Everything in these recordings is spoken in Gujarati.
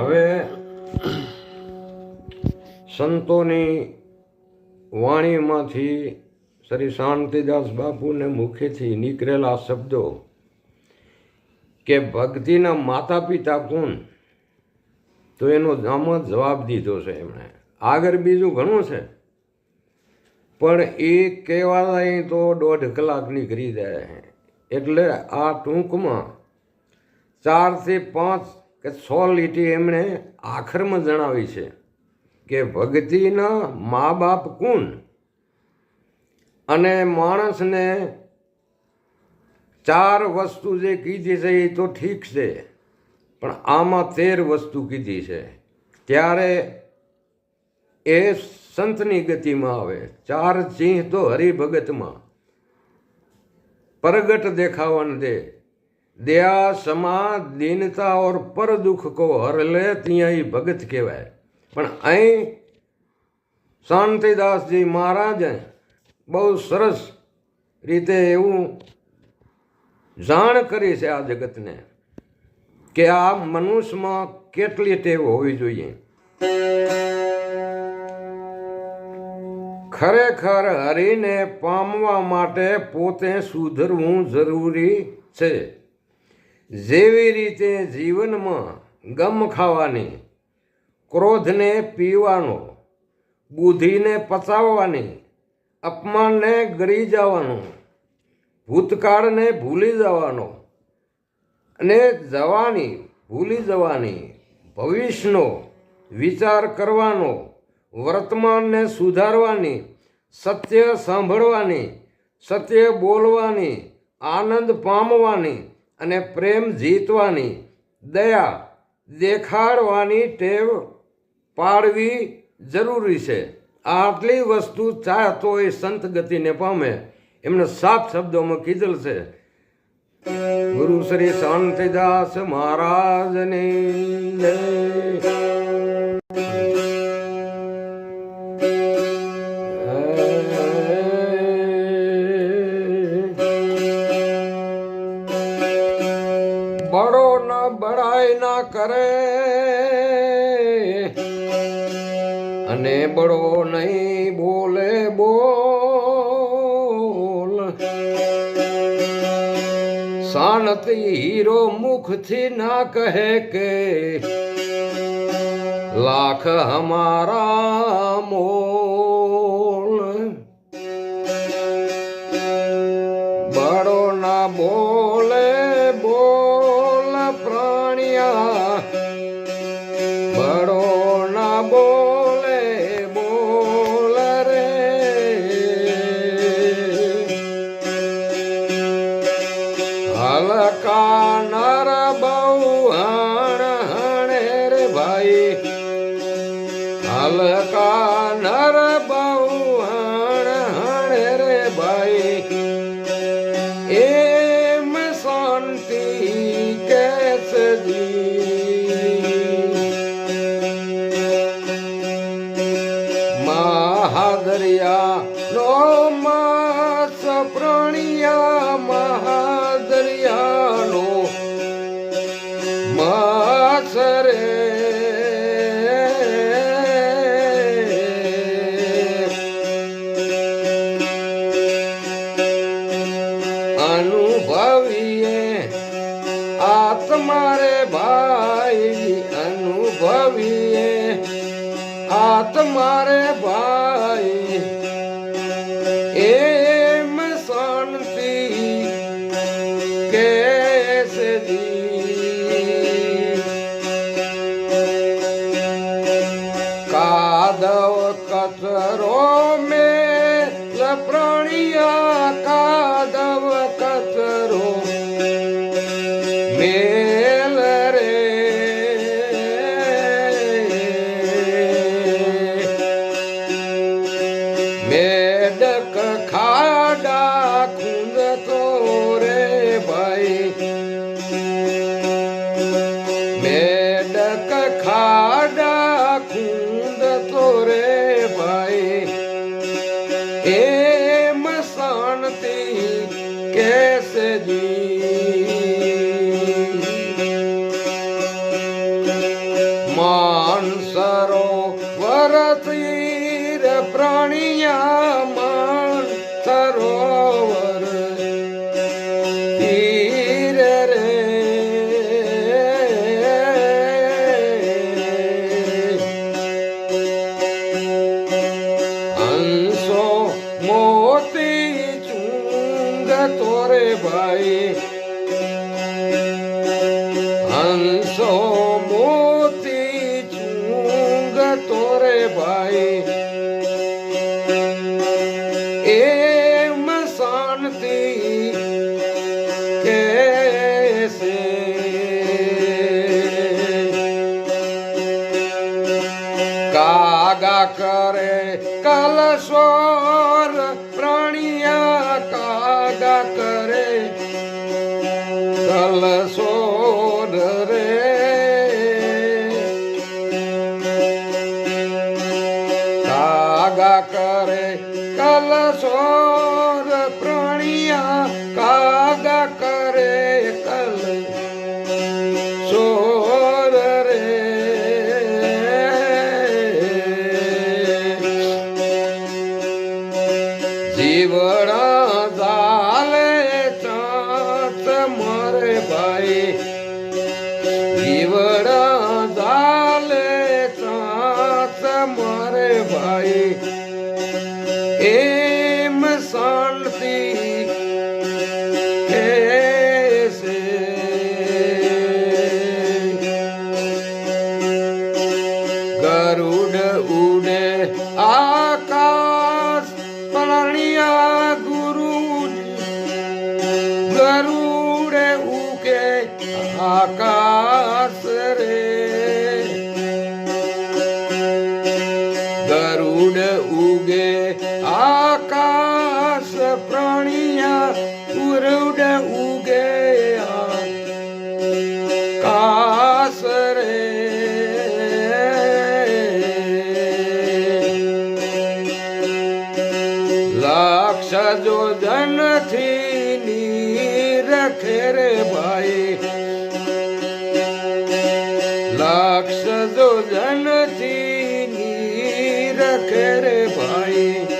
હવે સંતોની વાણીમાંથી શ્રી શાંતિદાસ બાપુને મુખેથી નીકળેલા શબ્દો કે ભક્તિના માતા પિતા કોણ? તો એનો આમ જવાબ દીધો છે એમણે. આગળ બીજું ઘણું છે. પણ એ કહેવાય તો દોઢ કલાક નીકળી જાય. એટલે આ ટૂંકમાં ચારથી પાંચ કે સો લીટી એમણે આખરમાં જણાવી છે કે ભગતિના મા બાપ કોણ? અને માણસને ચાર વસ્તુ જે કીધી છે એ તો ઠીક છે, પણ આમાં તેર વસ્તુ કીધી છે. ત્યારે એ સંતની ગતિમાં આવે. ચાર સિંહ તો હરિભગતમાં. પ્રગટ દેખાવાને દે. દયા સમા દીનતા ઓર પર દુઃખ કો હર લે ત્યાં એ ભગત કહેવાય પણ અહીં શાંતિદાસજી મહારાજે બહુ સરસ રીતે એવું જાણ કરી છે આ જગતને કે આ મનુષ્યમાં કેટલી ટેવ હોવી જોઈએ ખરેખર હરિને પામવા માટે પોતે સુધરવું જરૂરી છે જેવી રીતે જીવનમાં ગમ ખાવાની, ક્રોધને પીવાનો, બુદ્ધિને પચાવવાની, અપમાનને ગળી જવાનું, ભૂતકાળને ભૂલી જવાનો અને જવાની ભૂલી જવાની, ભવિષ્યનો વિચાર કરવાનો, વર્તમાનને સુધારવાની, સત્ય સાંભળવાની, સત્ય બોલવાની, આનંદ પામવાની અને પ્રેમ જીતવાની દયા દેખાડવાની ટેવ પાડવી જરૂરી છે. આટલી વસ્તુ ચાહતો એ સંત ગતિને પામે. એમને સાફ શબ્દોમાં કીધેલ છે. ગુરુ શ્રી શાંતિદાસ મહારાજની કરે. અને બડો નહીં બોલે બોલ. શાનત હીરો મુખથી ના કહે કે, લાખ હમારા મોલ નર બહુ હણ હણે રે ભાઈ આત્મા મારે ભાઈ. চন্দ্র তোরে যায় સજો જનથી નીરખે રે ભાઈ. લાખ સજો જનથી નીરખે રે ભાઈ.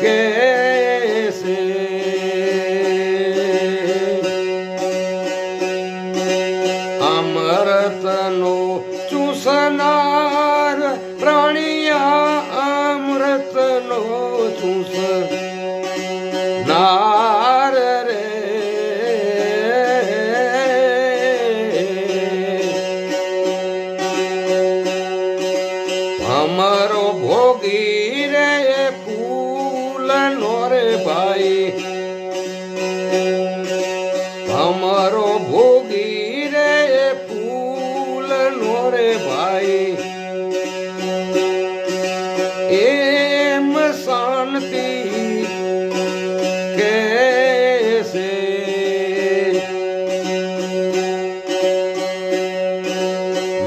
que શાંતિ કેસે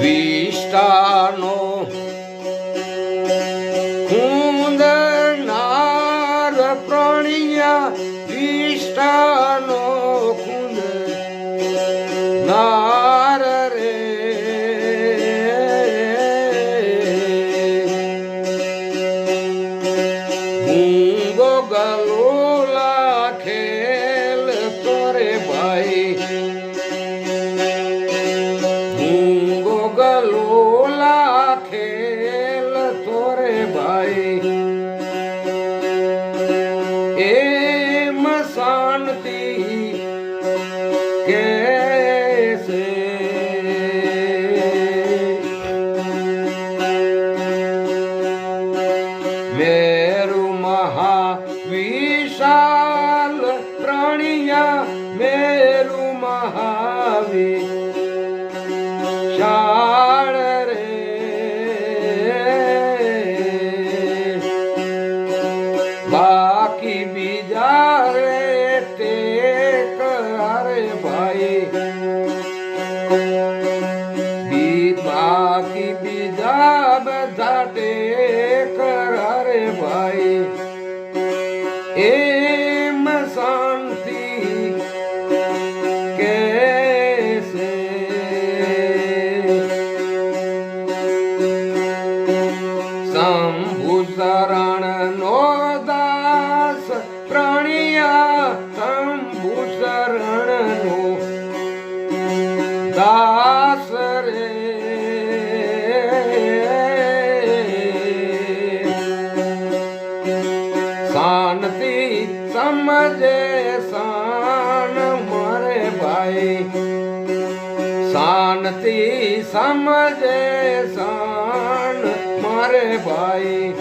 વિષ્ટાનો કુંદનાર પ્રણિયા વિષ્ટાનો કુંદ ના Amém. જે સાન મારે ભાઈ. શાંતિ સમજે સાન મારે ભાઈ.